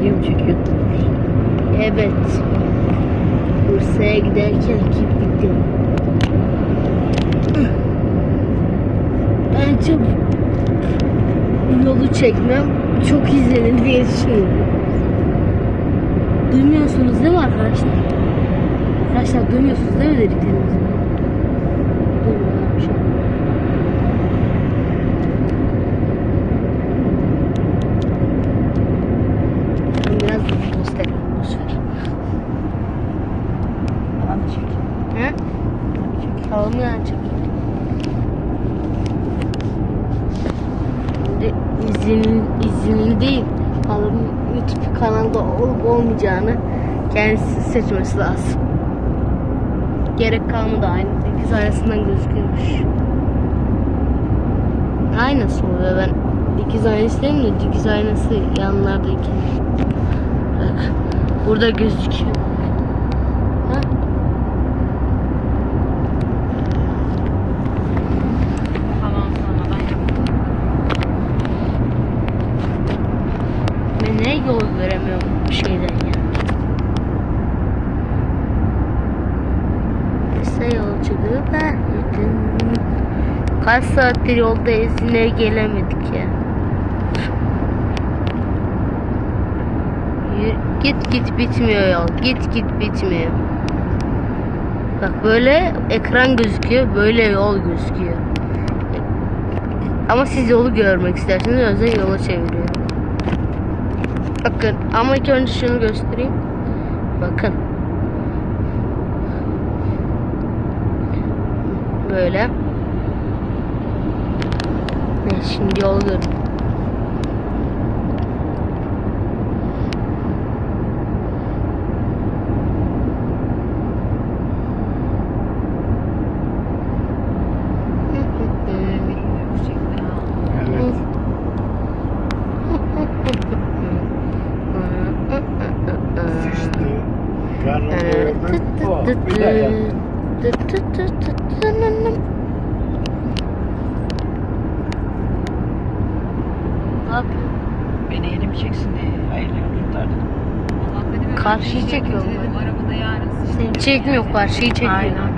video mu? Evet. Bursa'ya giderken kirpikli. Bence yolu çekmem çok izlenir diye düşünüyorum. Duymuyorsunuz değil mi arkadaşlar? Arkadaşlar duymuyorsunuz değil mi dediklerimizi? Duymuyorlar şu an. Ben biraz göstereyim. Boşver. Bana çek. He? Çek. Şimdi izin, izinli değil. Halamın YouTube kanalda olup olmayacağını kendisi seçmesi lazım. Gerek kalmadı aynı dikiz arasından gözüküyormuş. Aynası oluyor ben dikiz aynası değil de dikiz aynası yanlardaki. Bak burada gözüküyor. Ha? Tamam tamam ben yapayım. Ben ne veremiyorum bu şeyden ya. Kısa yolculuğu vermedin. Kaç saattir yoldayız yine gelemedik ya. Yürü- Git git bitmiyor yol. Git git bitmiyor. Bak böyle ekran gözüküyor. Böyle yol gözüküyor. Ama siz yolu görmek isterseniz yüzden yola çeviriyor. Bakın ama ilk önce şunu göstereyim. Bakın. Böyle. Şimdi yol görün. Ne yapıyor? Beni elim çeksin diye beni böyle Karşıyı çekiyor mu? Arabada yarın. Seni çekmiyor, karşıyı çekiyor. Aynen.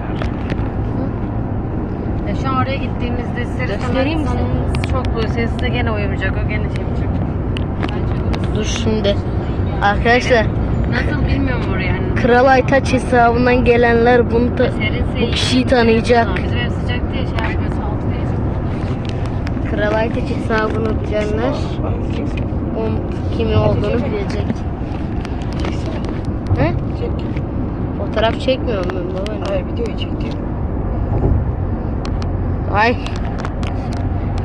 Ya şu an oraya gittiğimizde Göstereyim mi çok böyle sessize gene uyumayacak. O gene orası Dur şimdi. Arkadaşlar Nasıl bilmiyorum orayı yani. Kral Aytaç hesabından gelenler bunu da Serin bu kişiyi tanıyacak. Bizim ev sıcak diye şey. Kral Aytaç hesabını bilenler onun kimi olduğunu bilecek. He? Çek. Fotoğraf çekmiyorum ben baba. Hayır videoyu çek diyor. Ay.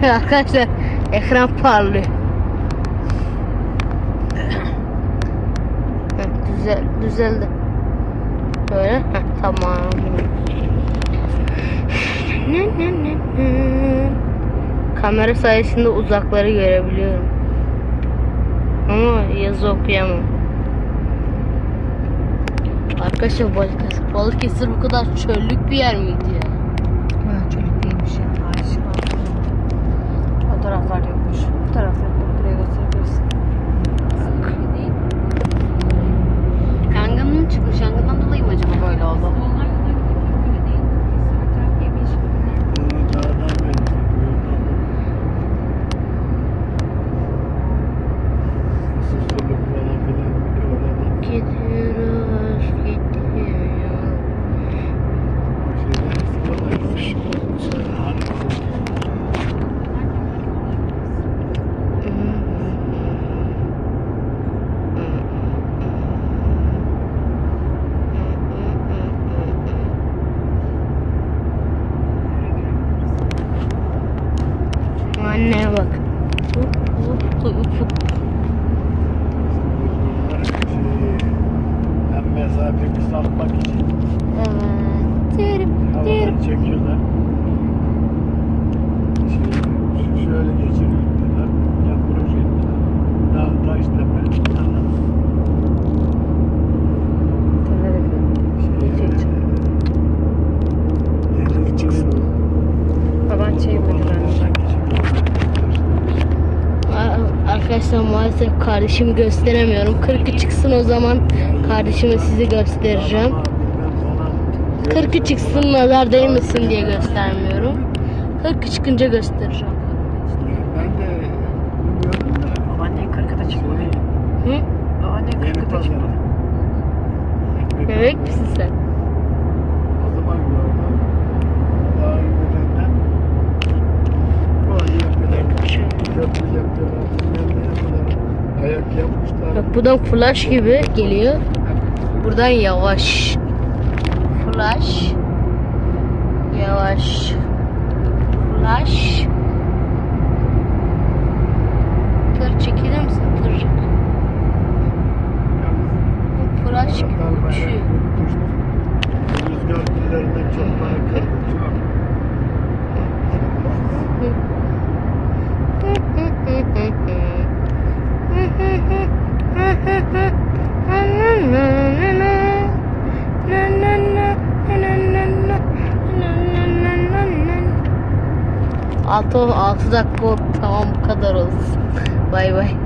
Arkadaşlar ekran parlıyor. Heh, Düzel, düzeldi. Böyle. Heh, tamam. Kamera sayesinde uzakları görebiliyorum. Ama yazı okuyamam. Arkadaşlar Balıkesir, Balıkesir bu kadar çöllük bir yer miydi ya? Ha çocuk değilmiş ya. Aşık O taraflar Arkadaşlar maalesef kardeşimi gösteremiyorum. 40'ı çıksın o zaman kardeşime sizi göstereceğim. Ama bilmem falan. 40'ı çıksın nazar değmesin diye göstermiyorum. 40'ı çıkınca göstereceğim. Ben de bilmiyorum da. Babaannen kırkıda çıkmadı. Hı? Babaannen Yeni kırkıda pazar. çıkmadı. Bebek misin sen? O zaman gördüm. Daha önceden bu kadar köprü Bak buradan flash gibi geliyor. Buradan yavaş. Flash. Yavaş. 6, 6 dakika. Tamam bu kadar olsun. Bay bay.